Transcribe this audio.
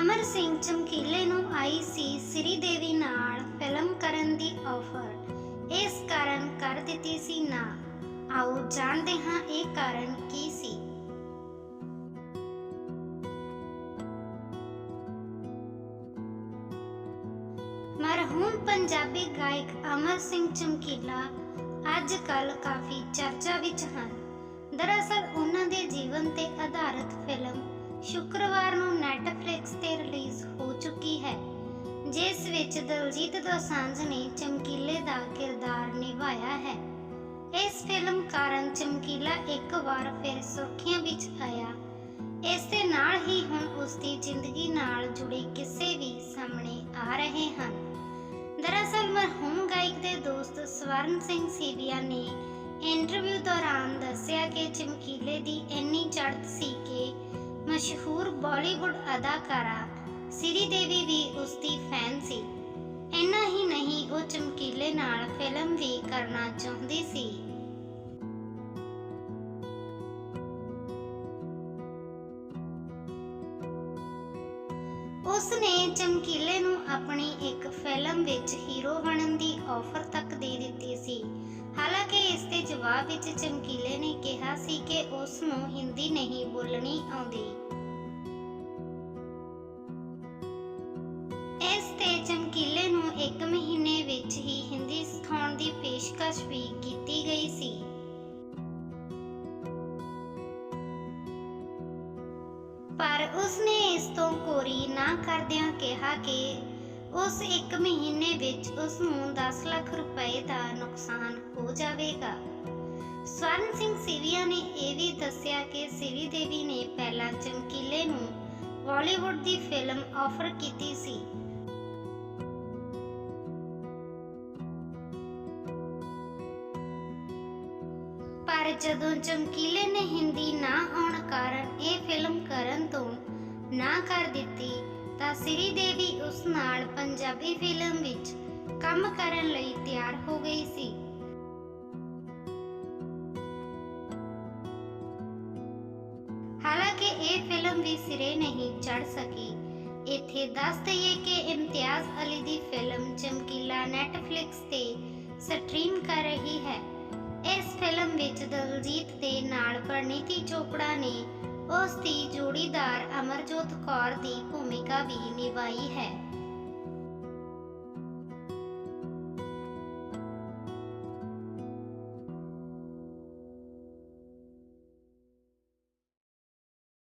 ਅਮਰ ਸਿੰਘ ਚਮਕੀਲੇ ਨੂੰ ਆਈ ਸੀ ਸ੍ਰੀ ਦੇਵੀ ਨਾਲ ਫਿਲਮ ਕਰਨ ਦੀ ਆਫਰ। ਇਸ ਕਾਰਨ ਕਰ ਦਿੱਤੀ ਸੀ ਨਾ। ਆਓ ਜਾਣਦੇ ਹਾਂ ਇਹ ਕਾਰਨ ਕੀ ਸੀ। ਮਰਹੂਮ ਪੰਜਾਬੀ ਗਾਇਕ ਅਮਰ ਸਿੰਘ ਚਮਕੀਲਾ ਅੱਜ ਕੱਲ ਕਾਫੀ ਚਰਚਾ ਵਿੱਚ ਹਨ। ਦਰਅਸਲ ਉਹਨਾਂ ਦੇ ਜੀਵਨ ਤੇ ਆਧਾਰਿਤ ਫਿਲਮ ਸ਼ੁੱਕਰਵਾਰ ਨੂੰ ਨੈਟਫਲਿਕਸ ਤੇ ਰਿਲੀਜ਼ ਹੋ ਚੁੱਕੀ ਹੈ, ਜਿਸ ਵਿੱਚ ਦਲਜੀਤ ਦੋਸਾਂਝ ਨੇ ਚਮਕੀਲੇ ਦਾ ਕਿਰਦਾਰ ਨਿਭਾਇਆ ਹੈ। ਇਸ ਫਿਲਮ ਕਾਰਨ ਚਮਕੀਲਾ ਇੱਕ ਵਾਰ ਫਿਰ ਸੁਰਖੀਆਂ ਵਿੱਚ ਆਇਆ। ਇਸ ਦੇ ਨਾਲ ਹੀ ਹੁਣ ਉਸ ਦੀ ਜ਼ਿੰਦਗੀ ਨਾਲ ਜੁੜੇ ਕਿੱਸੇ ਵੀ ਸਾਹਮਣੇ ਆ ਰਹੇ ਹਨ। ਦਰਅਸਲ ਮਰਹੂਮ ਗਾਇਕ ਦੇ ਦੋਸਤ ਸਵਰਨ ਸਿੰਘ ਸੀਵੀਆ ਨੇ ਇੰਟਰਵਿਊ ਦੌਰਾਨ ਦੱਸਿਆ ਕਿ ਚਮਕੀਲੇ ਦੀ ਇੰਨੀ ਚੜ੍ਹਤ ਸੀ ਕਿ ਮਸ਼ਹੂਰ ਬਾਲੀਵੁੱਡ ਅਦਾਕਾਰਾ ਸਿਰੀ ਵੀ ਉਸ ਦੀ ਫੈਨ ਸੀ। ਇੰਨਾ ਹੀ ਨਹੀਂ, ਉਹ ਚਮਕੀਲੇ ਨਾਲ ਫਿਲਮ ਵੀ ਕਰਨਾ ਚਾਹੁੰਦੀ ਸੀ। ਉਸ ਨੇ ਚਮਕੀਲੇ ਨੂੰ ਆਪਣੀ ਇੱਕ ਫਿਲਮ ਵਿੱਚ ਹੀਰੋ ਬਣਨ ਦੀ ਆਫਰ ਤੱਕ ਦੇ ਦਿੱਤੀ ਸੀ। ਹਾਲਾਂਕਿ ਇਸ ਦੇ ਜਵਾਬ ਵਿੱਚ ਚਮਕੀਲੇ ਨੇ ਕਿਹਾ ਸੀ ਕਿ ਨਹੀਂ ਬੋਲਣੀ ਆਉਂਦੀ। ਇਸ ਤੇ ਚਮਕੀਲੇ ਨੂੰ ਇੱਕ ਮਹੀਨੇ ਵਿੱਚ ਹੀ ਹਿੰਦੀ ਸਿਖਾਉਣ ਦੀ ਪੇਸ਼ਕਸ਼ ਵੀ ਕੀਤੀ ਗਈ ਸੀ। ਪਰ ਉਸਨੇ ਇਸ ਤੋਂ ਕੋਰੀ ਨਾ ਕਰਦਿਆਂ ਕਿਹਾ ਕਿ ਉਸ ਇੱਕ ਮਹੀਨੇ ਵਿੱਚ ਉਸ ਨੂੰ 10 ਲੱਖ ਰੁਪਏ ਦਾ ਨੁਕਸਾਨ ਹੋ ਜਾਵੇਗਾ। ਸਵਰਨ ਸਿੰਘ ਸਿਵੀਆ ਨੇ ਇਹ ਵੀ ਦੱਸਿਆ ਕਿ ਸਿਰੀ ਦੇਵੀ ਨੇ ਪਹਿਲਾਂ ਚਮਕੀਲੇ ਨੂੰ ਬਾਲੀਵੁੱਡ ਦੀ ਫਿਲਮ ਆਫਰ ਕੀਤੀ ਸੀ। ਪਰ ਜਦੋਂ ਚਮਕੀਲੇ ਨੇ ਹਿੰਦੀ ਨਾ ਆਉਣ ਕਾਰਨ ਇਹ ਫਿਲਮ ਕਰਨ ਤੋਂ ਨਾ ਕਰ ਦਿੱਤੀ, ਤਾਂ ਸ੍ਰੀ ਦੇਵੀ ਉਸ ਨਾਲ ਪੰਜਾਬੀ ਫਿਲਮ ਵਿੱਚ ਕੰਮ ਕਰਨ ਲਈ ਤਿਆਰ ਹੋ ਗਈ ਸੀ। ਇਹ ਫਿਲਮ ਵੀ ਸਿਰੇ ਨਹੀਂ ਚੜ ਸਕੀ। ਇੱਥੇ ਦੱਸ ਦਈਏ ਕਿ ਇਮਤਿਆਜ਼ ਅਲੀ ਦੀ ਫਿਲਮ ਚਮਕੀਲਾ ਨੈਟਫਲਿਕਸ ਤੇ ਸਟ੍ਰੀਮ ਕਰ ਰਹੀ ਹੈ। ਇਸ ਫਿਲਮ ਵਿੱਚ ਦਲਜੀਤ ਦੇ ਨਾਲ ਪ੍ਰਨੀਤੀ ਚੋਪੜਾ ਨੇ ਉਸ ਦੀ ਜੋੜੀਦਾਰ ਅਮਰਜੋਤ ਕੌਰ ਦੀ ਭੂਮਿਕਾ ਵੀ ਨਿਭਾਈ ਹੈ।